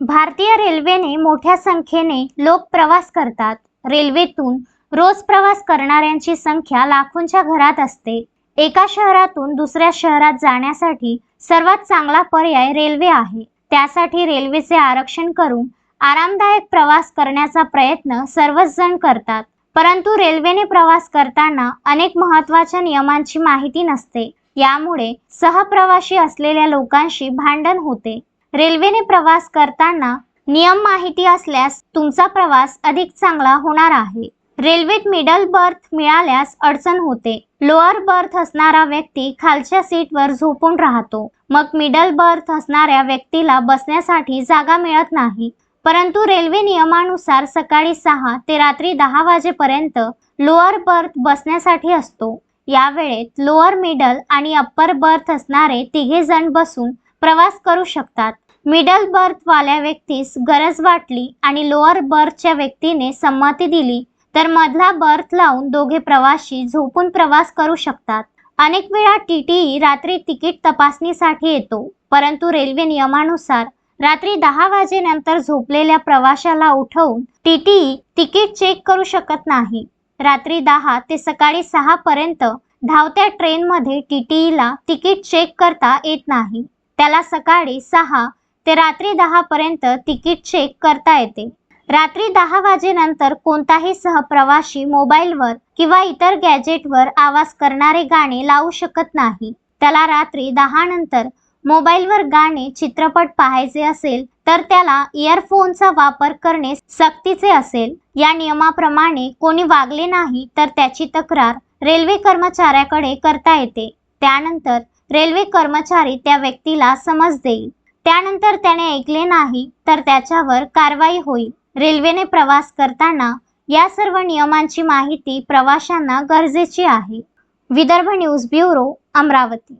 भारतीय रेल्वेने मोठ्या संख्येने लोक प्रवास करतात. रेल्वेतून रोज प्रवास करणाऱ्यांची संख्या लाखोंच्या घरात असते. एका शहरातून दुसऱ्या शहरात जाण्यासाठी सर्वात चांगला पर्याय रेल्वे आहे. त्यासाठी रेल्वेचे आरक्षण करून आरामदायक प्रवास करण्याचा प्रयत्न सर्वच जण करतात. परंतु रेल्वेने प्रवास करताना अनेक महत्त्वाच्या नियमांची माहिती नसते. यामुळे सहप्रवासी असलेल्या लोकांशी भांडण होते. रेल्वेने प्रवास करताना नियम माहिती असल्यास तुमचा प्रवास अधिक चांगला होणार आहे. रेल्वेत मिडल बर्थ मिळाल्यास अडचण होते. लोअर बर्थ असणारा व्यक्ती खालच्या सीटवर झोपून राहतो. मग मिडल बर्थ असणाऱ्या व्यक्तीला बसण्यासाठी जागा मिळत नाही. परंतु रेल्वे नियमानुसार सकाळी सहा ते रात्री दहा वाजेपर्यंत लोअर बर्थ बसण्यासाठी असतो. या वेळेत लोअर मिडल आणि अप्पर बर्थ असणारे तिघे जण बसून प्रवास करू शकतात. मिडल बर्थवाल्या व्यक्तीस गरज वाटली आणि लोअर बर्थच्या व्यक्तीने संमती दिली तर मधला बर्थ लावून दोघे प्रवासी झोपून प्रवास करू शकतात. अनेक वेळा टी टी रात्री तिकीट तपासणीसाठी येतो परंतु रेल्वे नियमानुसार रात्री दहा वाजेनंतर झोपलेल्या प्रवाशाला उठवून टी टी तिकीट चेक करू शकत नाही. रात्री दहा ते सकाळी सहा पर्यंत धावत्या ट्रेनमध्ये टीटीईला तिकीट चेक करता येत नाही. त्याला सकाळी सहा ते रात्री दहा पर्यंत तिकीट चेक करता येते. रात्री दहा वाजेनंतर कोणताही सहप्रवाशी मोबाईलवर किंवा इतर गॅजेटवर आवाज करणारे गाणे लावू शकत नाही. त्याला रात्री दहा नंतर मोबाईलवर गाणे चित्रपट पाहायचे असेल तर त्याला इयरफोनचा वापर करणे सक्तीचे असेल. या नियमाप्रमाणे कोणी वागले नाही तर त्याची तक्रार रेल्वे कर्मचाऱ्याकडे करता येते. त्यानंतर रेल्वे कर्मचारी त्या व्यक्तीला समज देईल. त्यानंतर त्याने ऐकले नाही तर त्याच्यावर कारवाई होईल. रेल्वेने प्रवास करताना या सर्व नियमांची माहिती प्रवाशांना गरजेची आहे. Vidarbha news bureau Amravati.